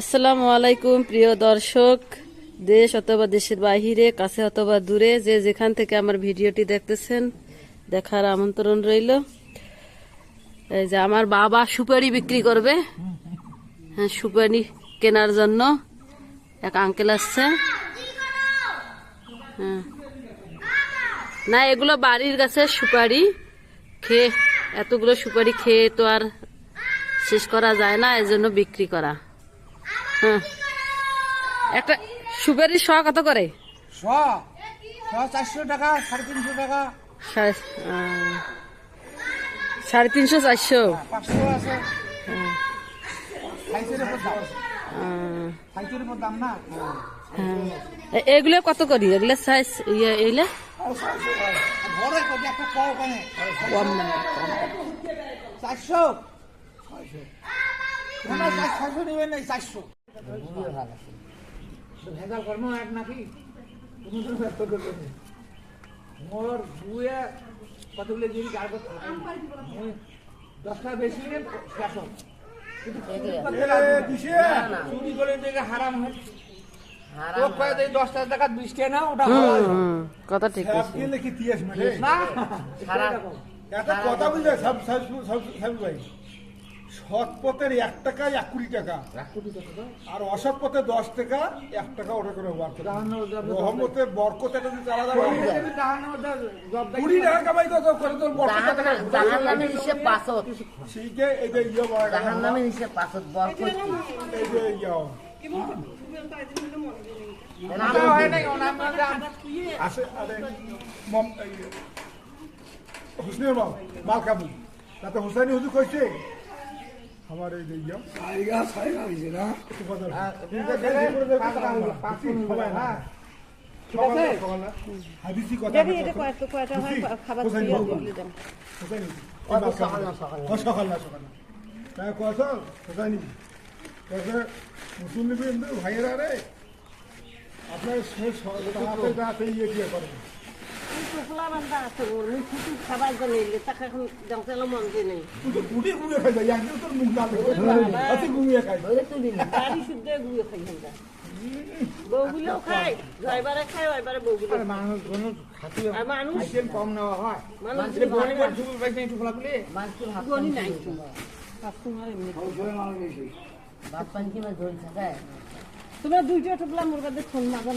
আসসালামু আলাইকুম, প্রিয় দর্শক। দেশ অথবা দেশের বাহিরে, কাছে অথবা দূরে, যে যেখান থেকে আমার ভিডিওটি দেখতেছেন, দেখার আমন্ত্রণ রইল। এই যে আমার বাবা সুপারি বিক্রি করবে। হ্যাঁ সুপারি কেনার জন্য এক আঙ্কেল আসছে। হ্যাঁ। না, এগুলো বাড়ির গাছের সুপারি। খেয়ে, এতগুলো সুপারি খেয়ে তো আর শেষ করা যায় না, এজন্য বিক্রি করা। হ্যাঁ একটা সুপারি শ কত করে? শ। চারশো টাকা সাড়ে তিনশো টাকা। সাড়ে তিনশো চারশো। না? হ্যাঁ। এগুলো কত করি? এগুলো সাইজ ইয়ে এগুলো? কম না। চারশো। না না নেবেন চারশো। ভেজাল কর্ম এক নাকি তুমি তো ব্যস্ত করবে। মোর বুয়ে কতগুলো জিনিস গাড় করতে দশটা বেশি শাসন কিন্তু চুরি করে দেখে হারাম হয় দেয় হয় কথা ঠিক মানে না কথা বুঝলে সব সব সব সব ভাই সৎ পথের এক টাকা এক কোটি টাকা আর অসৎ পথে দশ টাকা এক টাকা ওটা করে রহমতের বরকত একটা চালা যাবে কুড়ি টাকা কামাই তো করে তোর বরকত টাকা জাহান নামের হিসেব পাঁচত সেইকে এই যে ইয়ে বলা গেল, হিসেব পাঁচত বরকত এই যে ইয়ে আসে আরে হুসনের মাল মাল কাবু তাতে হুসাইনি হুজুর কইছে আমার এই যে ইয়ে একটু কথা বলো। সবাই না। হয় ভাইয়েরা রে আপনার শেষ হাতে ইয়ে দিয়ে করেন কম নেওয়া হয় তোমরা দুইটা টুকলা মোর কাছে ফোন মাগান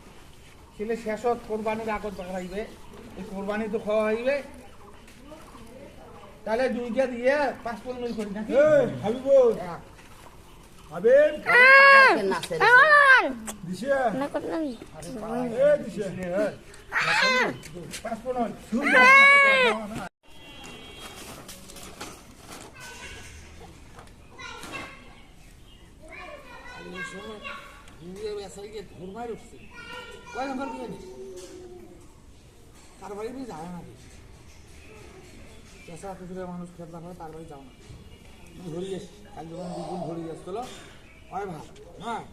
ছেলে শেষত কোরবানির আগত দেখা হইবে। এই কোরবানি তো খাওয়া হইবে। তাহলে দুইটা দিয়ে পাঁচ পনেরো করি নাকি? নাচে এ দিছে পাঁচ পনেরো তার বাড়ি দিয়ে যায় না চেষ্টা কুকুরের মানুষ খেতলা করে, তার বাড়ি যাও না। ঘুরি যাস। কাল যখন দুগুণ যাস আসছিল হয় ভালো হ্যাঁ।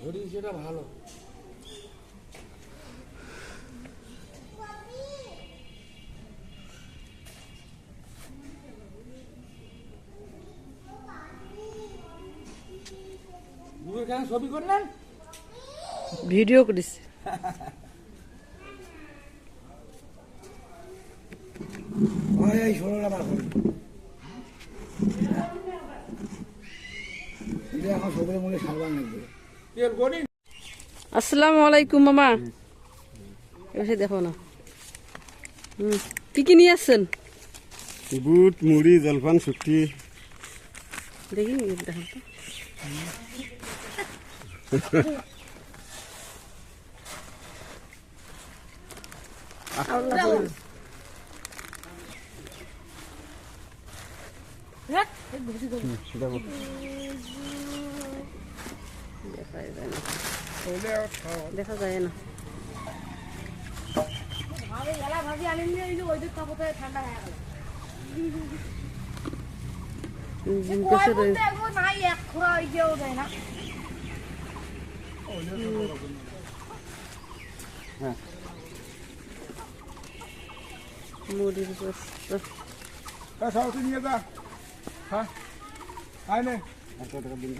ঘুরি সেটা ভালো। কেন ছবি করলেন? ভিডিও করিস এই ষোলোটা বার করি এটা এখন সবের মনে সারবার লাগবে। তেল গনি আসসালামু আলাইকুম মামা। এসে দেখো না। হুম কি কি নিয়ে আসছেন? বুট মুড়ি জলপান শুক্তি দেখি দেখো দেখা যায় না জিমকেশে রয়েছে হ্যাঁ। মুড়ির বস্তা। হ্যাঁ সাউটি নিয়ে যা। হ্যাঁ। আয় নে। টাকা দিন